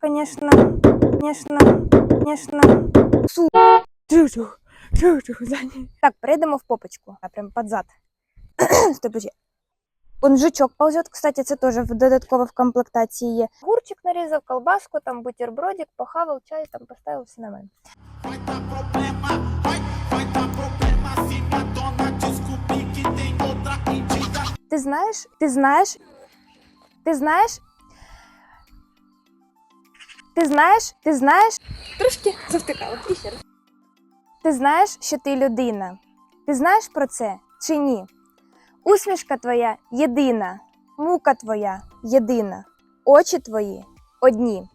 конечно, конечно, конечно. Су. Так, перейдемо в попочку, а прям под зад. Стой, подожди. Он жучок ползет, кстати, це теж в- додатково в комплектації є. Гурчик нарізав, колбаску, там бутербродик, похавав, чай, там поставив все на мене. Ти знаєш, ти знаєш, ти знаєш, ти знаєш, ти знаєш, трошки завтикала, і ще раз. Ти знаєш, що ти людина. Ти знаєш про це чи ні? Усмішка твоя єдина, мука твоя єдина, очі твої одні.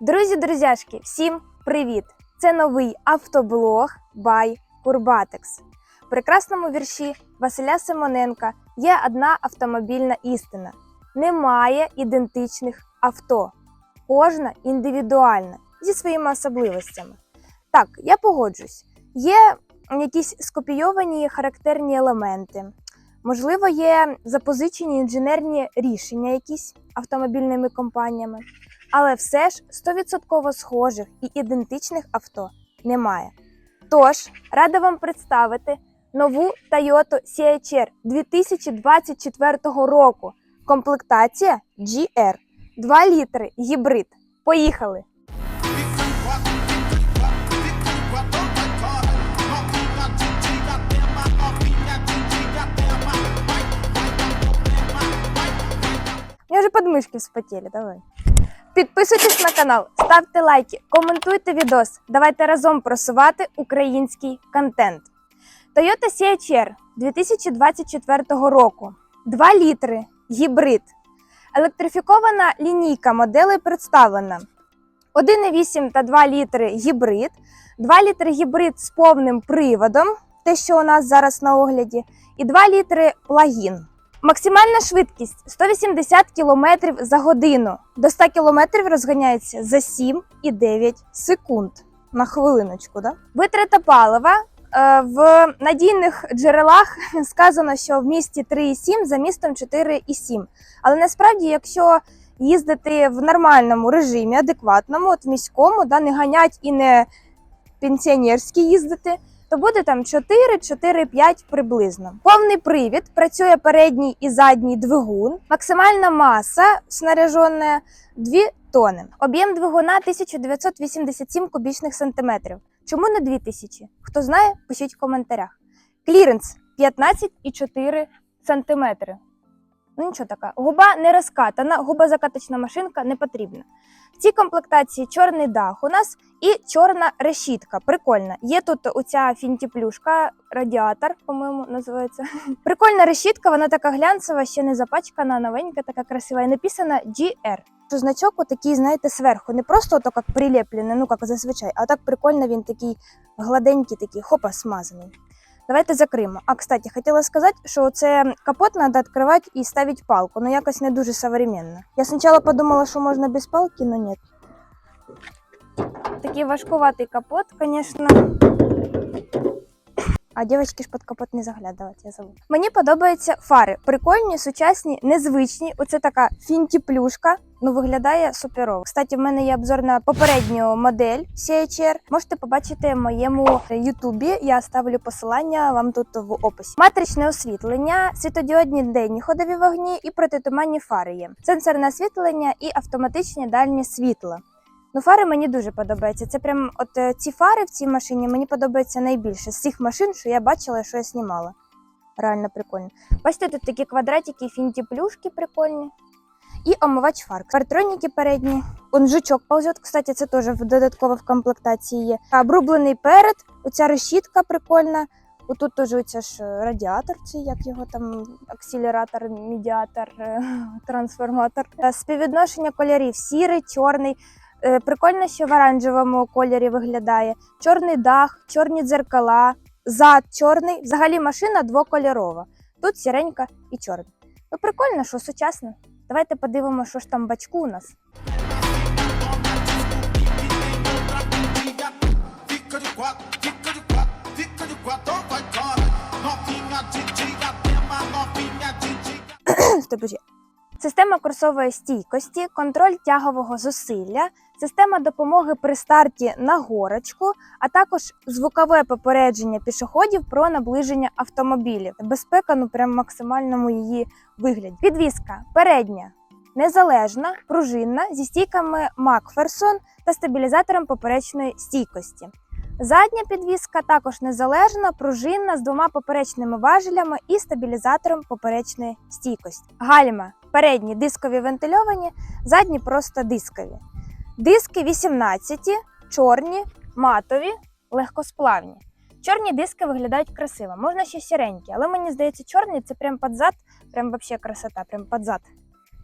Друзі, друзяшки, всім привіт! Це новий автоблог by Курбатекс. В прекрасному вірші Василя Симоненка є одна автомобільна істина: немає ідентичних авто. Кожна індивідуальна зі своїми особливостями. Так, я погоджусь. Є якісь скопійовані характерні елементи, можливо, є запозичені інженерні рішення якісь автомобільними компаніями, але все ж 100% схожих і ідентичних авто немає. Тож, рада вам представити нову Toyota CHR 2024 року. Комплектація GR. 2 літри гібрид. Поїхали! Меня уже подмышки вспотели, давай. Підписуйтесь на канал, ставте лайки, коментуйте відос. Давайте разом просувати український контент. Toyota CHR 2024 року. 2 літри гібрид. Електрифікована лінійка моделей представлена. 1,8 та 2 літри гібрид, 2 літри гібрид з повним приводом, те, що у нас зараз на огляді, і 2 літри плагін. Максимальна швидкість 180 км за годину. До 100 км розганяється за 7,9 секунд. На хвилиночку, да? Витрата палива. Е, В надійних джерелах сказано, що в місті 3,7 за містом 4,7. Але насправді, якщо їздити в нормальному режимі, адекватному, от в міському, да, не ганять і не пенсіонерські їздити, то буде там 4-4-5 приблизно. Повний привід, працює передній і задній двигун, максимальна маса снаряжена 2 тони. Об'єм двигуна 1987 кубічних сантиметрів. Чому не 2000? Хто знає, пишіть в коментарях. Кліренс 15,4 сантиметри. Ну нічого така. Губа не розкатана, губозакаточна машинка не потрібна. В цій комплектації чорний дах у нас і чорна решітка. Прикольна. Є тут оця фінтіплюшка, радіатор, по-моєму, називається. Прикольна решітка, вона така глянцева, ще не запачкана, новенька, така красива. І написана GR. Що значок отакий, знаєте, зверху. Не просто ото як прилеплений, ну як зазвичай, а так прикольно він такий гладенький, такий, хопа, смазаний. Давайте закриємо. А, кстати, хотіла сказати, що це капот треба відкривати і ставити палку, ну якось не дуже современно. Я спочатку подумала, що можна без палки, але ні. Такий важкуватий капот, звісно. А дівчатки ж під капот не заглядувати, я забула. Мені подобаються фари. Прикольні, сучасні, незвичні. Оце така фінті-плюшка. Ну, виглядає суперово. Кстати, в мене є обзор на попередню модель CHR. Можете побачити в моєму ютубі. Я ставлю посилання вам тут в описі. Матричне освітлення, світодіодні денні ходові вогні і протитуманні фари є. Сенсорне освітлення і автоматичні дальні світла. Ну, фари мені дуже подобаються. Це прям от е, ці фари в цій машині мені подобаються найбільше з всіх машин, що я бачила, що я знімала. Реально прикольно. Бачите, тут такі квадратики, фінті плюшки прикольні. І омивач фар. Партроніки передні. Он жучок ползет, кстати, це теж додатково в комплектації є. Обрублений перед, оця решітка прикольна. Отут теж оця ж е, радіатор, цей, як його там, акселератор, медіатор, е, трансформатор. Співвідношення кольорів сірий, чорний. Е, Прикольно, що в оранжевому кольорі виглядає. Чорний дах, чорні дзеркала, зад чорний. Взагалі машина двокольорова. Тут сіренька і чорна. Ну прикольно, що сучасно. Давайте подивимося, що ж там бачку у нас. Система курсової стійкості, контроль тягового зусилля, система допомоги при старті на горочку, а також звукове попередження пішоходів про наближення автомобілів. Безпека ну прям максимальному її вигляді. Підвізка передня. Незалежна, пружинна зі стійками Макферсон та стабілізатором поперечної стійкості. Задня підвіска також незалежна, пружинна з двома поперечними важелями і стабілізатором поперечної стійкості. Гальма передні дискові вентильовані, задні просто дискові. Диски 18, чорні, матові, легкосплавні. Чорні диски виглядають красиво, можна ще сіренькі, але мені здається, чорні це прям під зад, прям вообще красота, прям під зад.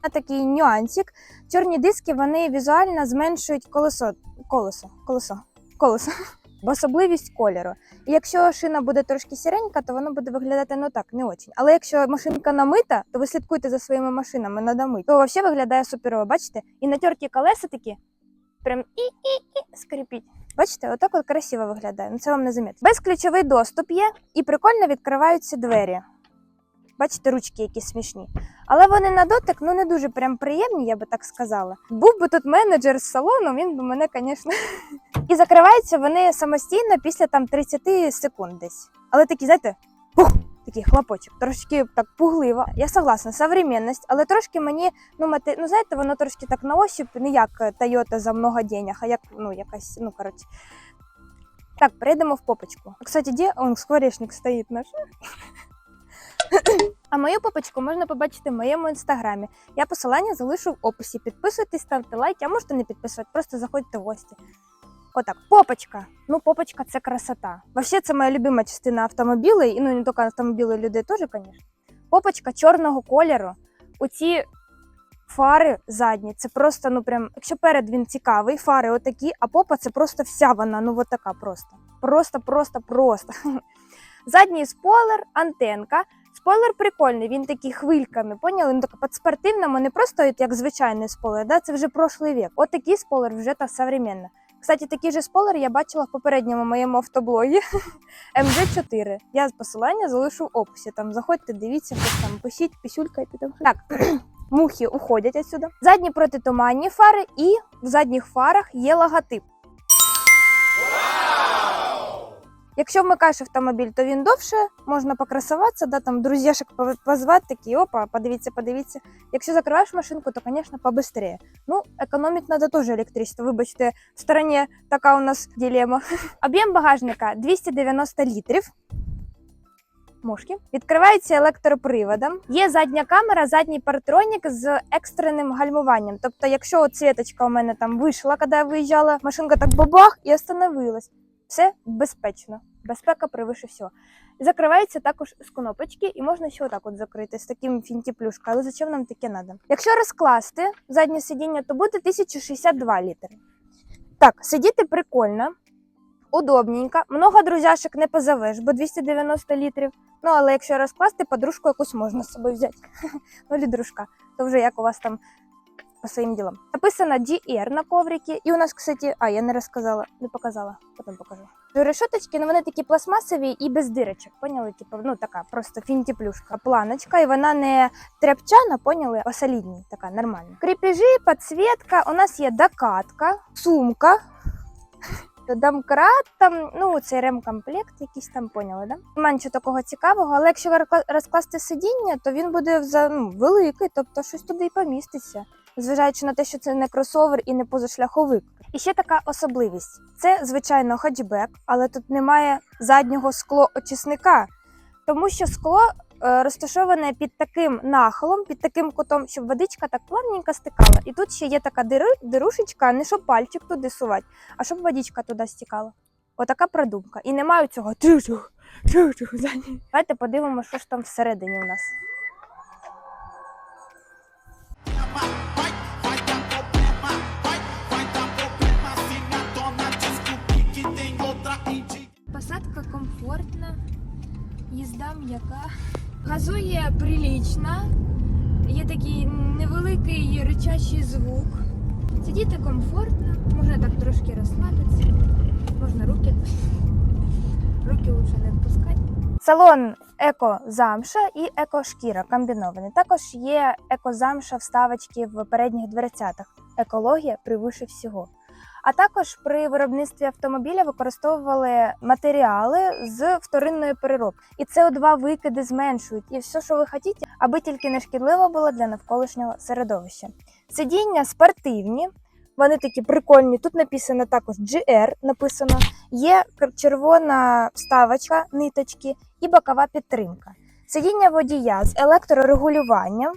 На такий нюансик. Чорні диски вони візуально зменшують колесо, колесо, колесо, колесо особливість кольору. І якщо шина буде трошки сіренька, то воно буде виглядати ну так, не очень. Але якщо машинка намита, то ви слідкуйте за своїми машинами, надо мить, то взагалі виглядає суперово. Бачите? І натерті колеса такі прям і-і-і скрипіть. Бачите, отак от красиво виглядає. Ну це вам не замітно. Безключовий доступ є, і прикольно відкриваються двері. Бачите, ручки які смішні. Але вони на дотик ну не дуже прям приємні, я би так сказала. Був би тут менеджер з салону, він би мене, звісно. І закриваються вони самостійно після там 30 секунд десь. Але такі, знаєте, пух, такий хлопочок, трошки так пугливо. Я согласна, современність, але трошки мені, ну, мати, ну знаєте, воно трошки так на ощупь, не як Toyota за много денег, а як ну, якась, ну коротше. Так, перейдемо в попочку. Кстати, де он скворечник стоїть наш? А мою попочку можна побачити в моєму інстаграмі. Я посилання залишу в описі. Підписуйтесь, ставте лайки, а можете не підписувати, просто заходьте в гості. Отак, попочка. Ну, попочка це красота. Вообще, це моя любима частина автомобілей, і ну не тільки автомобілей, людей теж, звісно. Попочка чорного кольору. Оці фари задні, це просто, ну прям, якщо перед він цікавий, фари отакі, а попа це просто вся вона, ну от просто. Просто, просто, просто. Задній спойлер, антенка. Спойлер прикольний, він такий хвильками, поняли? Він такий спортивному, не просто як звичайний спойлер, да? це вже прошлий вік. От такий спойлер вже та современно. Кстати, такий же спойлер я бачила в попередньому моєму автоблогі МД4. Я посилання залишу в описі. Там заходьте, дивіться, хтось там пишіть, пісюлькайте там. Так, мухи уходять отсюди. Задні протитуманні фари, і в задніх фарах є логотип. Якщо вмикаєш автомобіль, то він довше, можна покрасуватися, да, там друзяшек позвати, такі, опа, подивіться, подивіться. Якщо закриваєш машинку, то, звісно, побыстрее. Ну, економити треба теж електричество. Вибачте, в стороні така у нас дилема. Об'єм багажника 290 літрів. Мошки. Відкривається електроприводом. Є задня камера, задній партронік з екстреним гальмуванням. Тобто, якщо от світочка у мене там вийшла, коли я виїжджала, машинка так бабах і остановилась. Все безпечно. Безпека превише всього. Закривається також з кнопочки, і можна ще отак от закрити з таким фінтіплюшкою. Але зачем нам таке треба? Якщо розкласти заднє сидіння, то буде 1062 літри. Так, сидіти прикольно, удобненько. Много друзяшек не позовеш, бо 290 літрів. Ну, але якщо розкласти, подружку якусь можна з собою взяти. ну, дружка, то вже як у вас там по своїм ділам. Написано GR на коврикі. І у нас, кстати, а я не розказала, не показала, потім покажу. Решеточки, ну вони такі пластмасові і без дирочок, поняли? Типу, ну така просто фінтіплюшка, планочка, і вона не тряпчана, поняли, а солідній, така нормальна. Кріпежі, підсвітка, у нас є докатка, сумка. Домкрат, там, ну, цей ремкомплект якийсь там, поняли, да? Нічого такого цікавого, але якщо розкла- розкласти сидіння, то він буде ну, великий, тобто щось туди і поміститься зважаючи на те, що це не кросовер і не позашляховик. І ще така особливість: це, звичайно, хатчбек, але тут немає заднього склоочисника, тому що скло е, розташоване під таким нахилом, під таким кутом, щоб водичка так плавненько стикала. І тут ще є така дири, дирушечка, не щоб пальчик туди сувати, а щоб водичка туди стікала. Отака продумка. І немає цього. Давайте подивимося, що ж там всередині у нас. Посадка комфортна, їзда м'яка, газує прилічно, є такий невеликий ричащий звук. Сидіти комфортно, можна так трошки розслабитися, можна руки. Руки лучше не відпускати. Салон еко-замша і еко-шкіра комбінований. Також є еко-замша вставочки в передніх дверцятах. Екологія превише всього. А також при виробництві автомобіля використовували матеріали з вторинної переробки. І СО2 викиди зменшують. І все, що ви хочете, аби тільки не шкідливо було для навколишнього середовища. Сидіння спортивні, вони такі прикольні. Тут написано також GR, написано. Є червона вставочка, ниточки і бокова підтримка. Сидіння водія з електрорегулюванням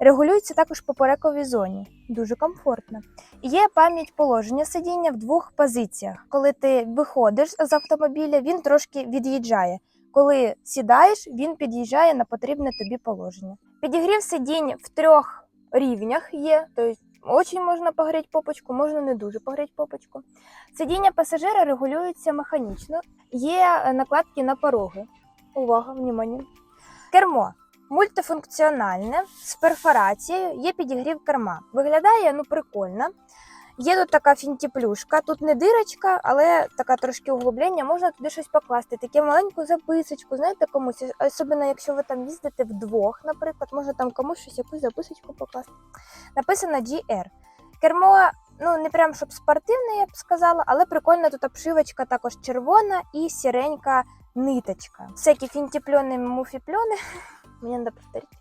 регулюється також по перековій зоні. Дуже комфортно. Є пам'ять положення сидіння в двох позиціях. Коли ти виходиш з автомобіля, він трошки від'їжджає. Коли сідаєш, він під'їжджає на потрібне тобі положення. Підігрів сидінь в трьох рівнях є, тобто Очень можна погріти попочку, можна не дуже погріти попочку. Сидіння пасажира регулюється механічно. Є е, накладки на пороги. Увага, внимание. Кермо мультифункціональне з перфорацією, є підігрів керма. Виглядає ну прикольно. Є тут така фінтіплюшка, тут не дирочка, але така трошки углублення, можна туди щось покласти, таку маленьку записочку, знаєте, комусь, особливо якщо ви там їздите вдвох, наприклад, можна там комусь щось якусь записочку покласти. Написано GR. Кермо, ну не прям щоб спортивне, я б сказала, але прикольна тут обшивочка також червона і сіренька ниточка. Всякі фінтіпльони, муфіпльони. Мені треба повторити.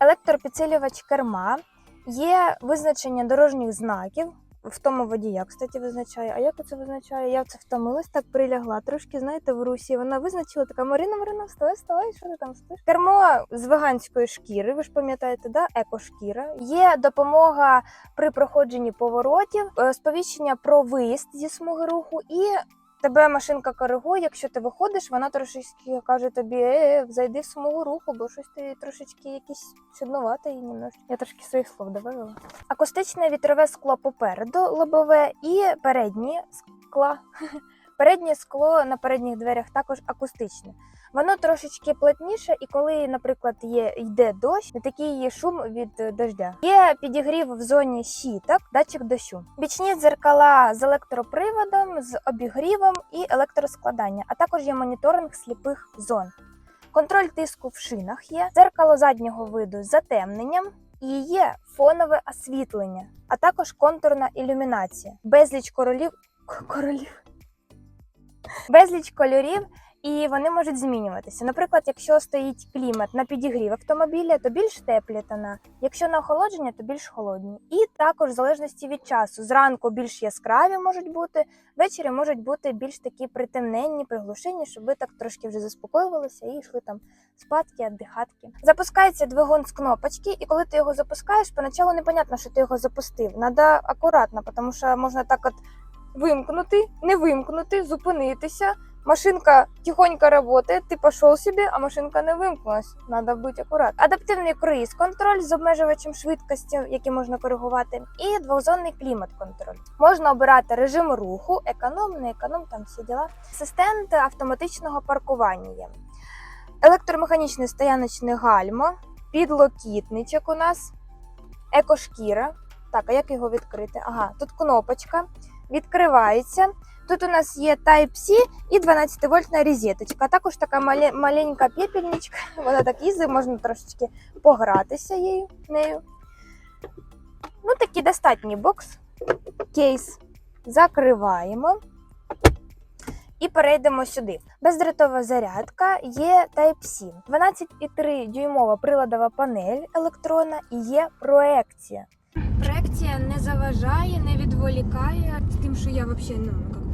Електропідсилювач керма. Є визначення дорожніх знаків. В тому водія, кстати, визначає. А як це визначає? Я це втомилась, так прилягла трошки, знаєте, в русі. Вона визначила така Марина, Марина, вставай, вставай, що ти там стоїш? Кермо з веганської шкіри, ви ж пам'ятаєте, да? екошкіра. Є допомога при проходженні поворотів, е, сповіщення про виїзд зі смуги руху і. Тебе машинка коригує, якщо ти виходиш, вона трошечки каже тобі, е, зайди в самого руху, бо щось ти трошечки якийсь чудноватий немножко. Я трошки своїх слов добавила. Акустичне вітрове скло попереду лобове і передні скла. Переднє скло на передніх дверях також акустичне. Воно трошечки плотніше, і коли, наприклад, є йде дощ, не такий є шум від е, дождя. Є підігрів в зоні щіток, датчик дощу. Бічні дзеркала з електроприводом, з обігрівом і електроскладання, а також є моніторинг сліпих зон. Контроль тиску в шинах є, дзеркало заднього виду з затемненням і є фонове освітлення, а також контурна ілюмінація, безліч королів королів. Безліч кольорів, і вони можуть змінюватися. Наприклад, якщо стоїть клімат на підігрів автомобіля, то більш теплі тона. Якщо на охолодження, то більш холодні. І також в залежності від часу. Зранку більш яскраві можуть бути, ввечері можуть бути більш такі притемненні, приглушені, щоб ви так трошки вже заспокоювалися і йшли там спадки, віддихатки. Запускається двигун з кнопочки, і коли ти його запускаєш, поначалу непонятно, що ти його запустив. Надо акуратно, тому що можна так от вимкнути, не вимкнути, зупинитися. Машинка тихонько працює, ти пішов собі, а машинка не вимкнулась. Треба бути акуратним. Адаптивний круїз контроль з обмежувачем швидкості, який можна коригувати, і двохзонний клімат контроль. Можна обирати режим руху, економ, не економ, там всі діла. Асистент автоматичного паркування є. Електромеханічне стояночне гальмо, підлокітничок у нас, екошкіра. Так, а як його відкрити? Ага, тут кнопочка відкривається. Тут у нас є Type-C і 12-вольтна розеточка. Також така мале- маленька пепельничка. Вона так їздить, можна трошечки погратися її, нею. Ну, такий достатній бокс. Кейс закриваємо. І перейдемо сюди. Бездротова зарядка є Type-C. 12,3 дюймова приладова панель електронна і є проекція. Проекція не заважає, не відволікає тим, що я взагалі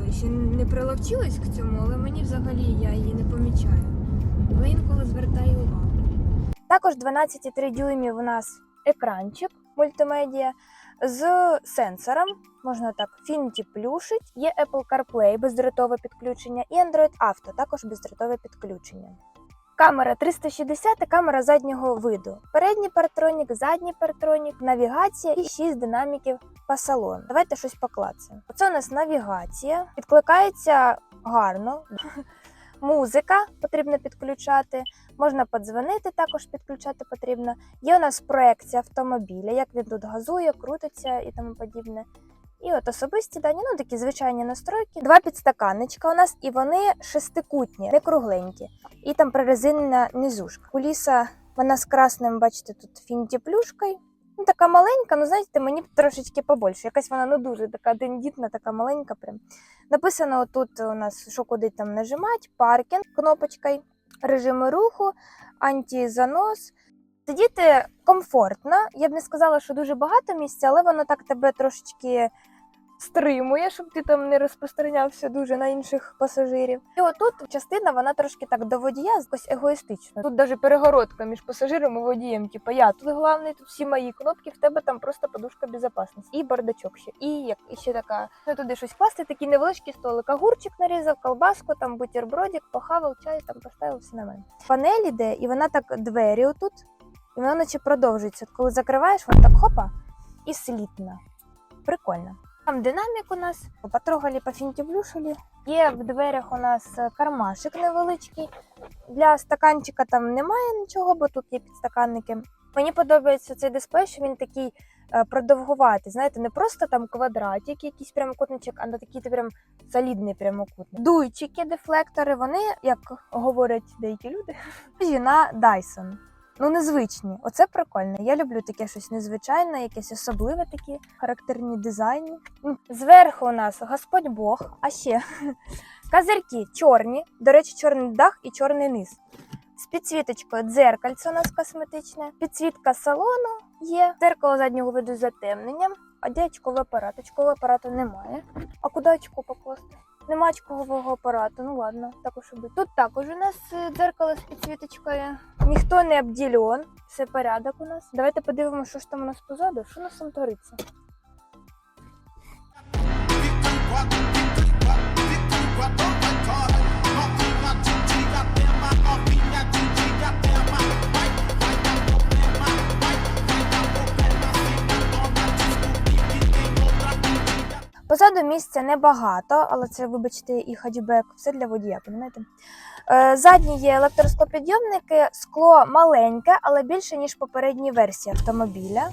ну, ще не приловчилась к цьому, але мені взагалі я її не помічаю. Але інколи звертаю увагу. Також 12,3 дюймів у нас екранчик мультимедіа з сенсором. Можна так фінті плюшить. Є Apple CarPlay бездротове підключення і Android Auto також бездротове підключення. Камера 360 та камера заднього виду. Передній партронік, задній партронік, навігація і 6 динаміків по салону. Давайте щось поклацаємо. Оце у нас навігація. Підкликається гарно. Музика потрібно підключати. Можна подзвонити, також підключати потрібно. Є у нас проекція автомобіля, як він тут газує, крутиться і тому подібне. І от особисті дані, ну такі звичайні настройки. Два підстаканничка у нас, і вони шестикутні, не кругленькі. І там прорезинена низушка. Куліса, вона з красним, бачите, тут фінті плюшкою. Ну, така маленька, ну знаєте, мені трошечки побольше. Якась вона ну дуже така тендітна, така маленька. Прям. Написано тут у нас, що куди там нажимати, паркінг кнопочкою, режими руху, антизанос. Сидіти комфортно. Я б не сказала, що дуже багато місця, але воно так тебе трошечки стримує, щоб ти там не розпространявся дуже на інших пасажирів. І отут частина вона трошки так до водія якось егоїстично. Тут навіть перегородка між пасажиром і водієм. Типу, я тут головний, тут всі мої кнопки, в тебе там просто подушка безпечності. І бардачок ще. І як і ще така, ну туди щось класти, такий невеличкий столик. Огурчик нарізав, колбаску, там бутербродик, похавав, чай там поставив все на мене. Панель іде, і вона так двері отут, і вона наче продовжується. Коли закриваєш, вона так хопа і слітна. Прикольно. Там динамік у нас, потрогали, пофінтіблюшили. Є в дверях у нас е, кармашик невеличкий. Для стаканчика там немає нічого, бо тут є підстаканники. Мені подобається цей дисплей, що він такий е, продовгуватий. Знаєте, не просто там квадратик, якийсь прямокутничок, а такий прям солідний прямокутник. Дуйчики, дефлектори, вони, як говорять деякі люди, схожі на Dyson. Ну, незвичні. Оце прикольно. Я люблю таке щось незвичайне, якесь особливе такі характерні дизайни. М, Зверху у нас Господь Бог, а ще козирки чорні. До речі, чорний дах і чорний низ. З підсвіточкою дзеркальце у нас косметичне, підсвітка салону є, дзеркало заднього виду з затемненням, а де очковий апарат? Очкового апарату немає. А куди очко покласти? Нема очкового апарату, ну ладно, також і. Тут також у нас е, дзеркало з підсвіточкою. Ніхто не обділен, все порядок у нас. Давайте подивимося, що ж там у нас позаду, що у нас там твориться. Позаду місця небагато, але це, вибачте, і хатчбек, все для водія, розумієте? Е, задні є електросклопідйомники, скло маленьке, але більше, ніж попередній версії автомобіля.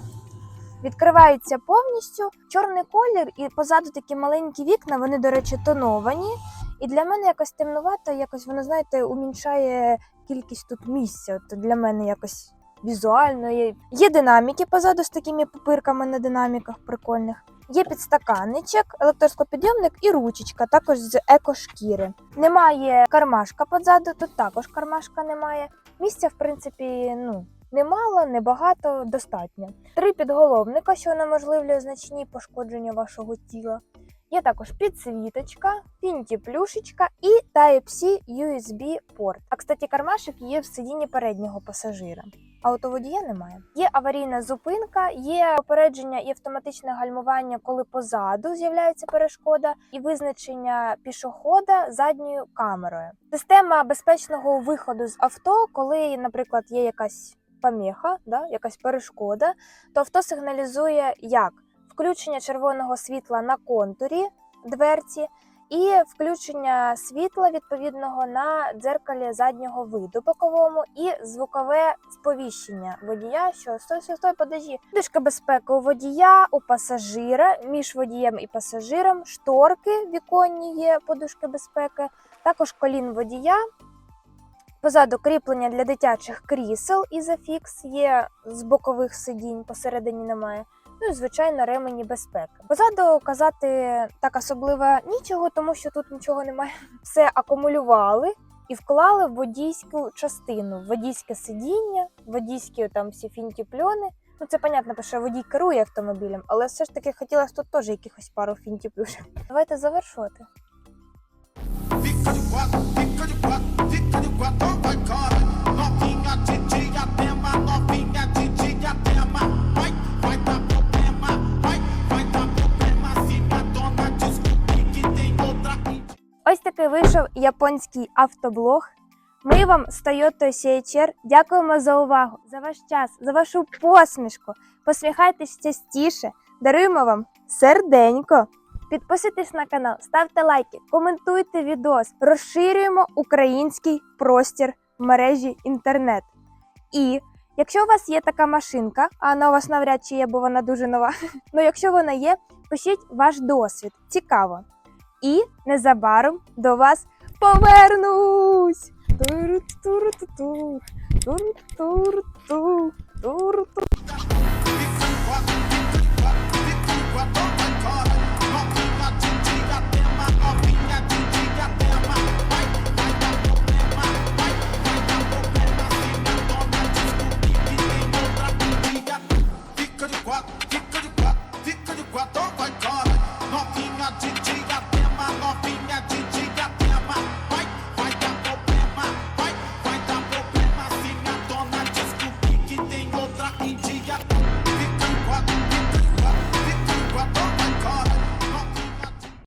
Відкривається повністю чорний колір, і позаду такі маленькі вікна, вони, до речі, тоновані. І для мене якось темнувато, якось воно, знаєте, уміншає кількість тут місця. От для мене якось візуально. Є динаміки позаду з такими пупирками на динаміках прикольних. Є підстаканничок, електроскопідйомник і ручечка, також з екошкіри. Немає кармашка позаду, тут також кармашка немає. Місця, в принципі, ну. Немало, небагато, достатньо. Три підголовника, що унеможливлює значні пошкодження вашого тіла. Є також підсвіточка, фінті плюшечка і Type-C USB порт. А кстати, кармашик є в сидінні переднього пасажира. А немає. Є аварійна зупинка, є попередження і автоматичне гальмування, коли позаду з'являється перешкода, і визначення пішохода задньою камерою. Система безпечного виходу з авто, коли, наприклад, є якась поміха, да, якась перешкода, то авто сигналізує як включення червоного світла на контурі дверці. І включення світла відповідного на дзеркалі заднього виду боковому, і звукове сповіщення водія, що стой, стой, стой, подожди. Дишка безпеки у водія, у пасажира, між водієм і пасажиром, шторки віконні є подушки безпеки, також колін водія. Позаду кріплення для дитячих крісел ізофікс є з бокових сидінь, посередині немає. Ну і звичайно ремені безпеки. Позаду казати так особливо нічого, тому що тут нічого немає. Все акумулювали і вклали в водійську частину, водійське сидіння, водійські там всі фінтіпльони. Ну це понятно, що водій керує автомобілем, але все ж таки хотілося тут теж якихось пару фінтіплюшок. Давайте завершувати. Вийшов японський автоблог. Ми вам з Toyota CHR дякуємо за увагу, за ваш час, за вашу посмішку. Посміхайтесь частіше, даруємо вам серденько. Підписуйтесь на канал, ставте лайки, коментуйте відос, розширюємо український простір в мережі інтернет. І якщо у вас є така машинка, а вона у вас навряд чи є, бо вона дуже нова. Ну якщо вона є, Пишіть ваш досвід, цікаво. І незабаром до вас повернусь. Тур-тур-тур-тур, de quatro,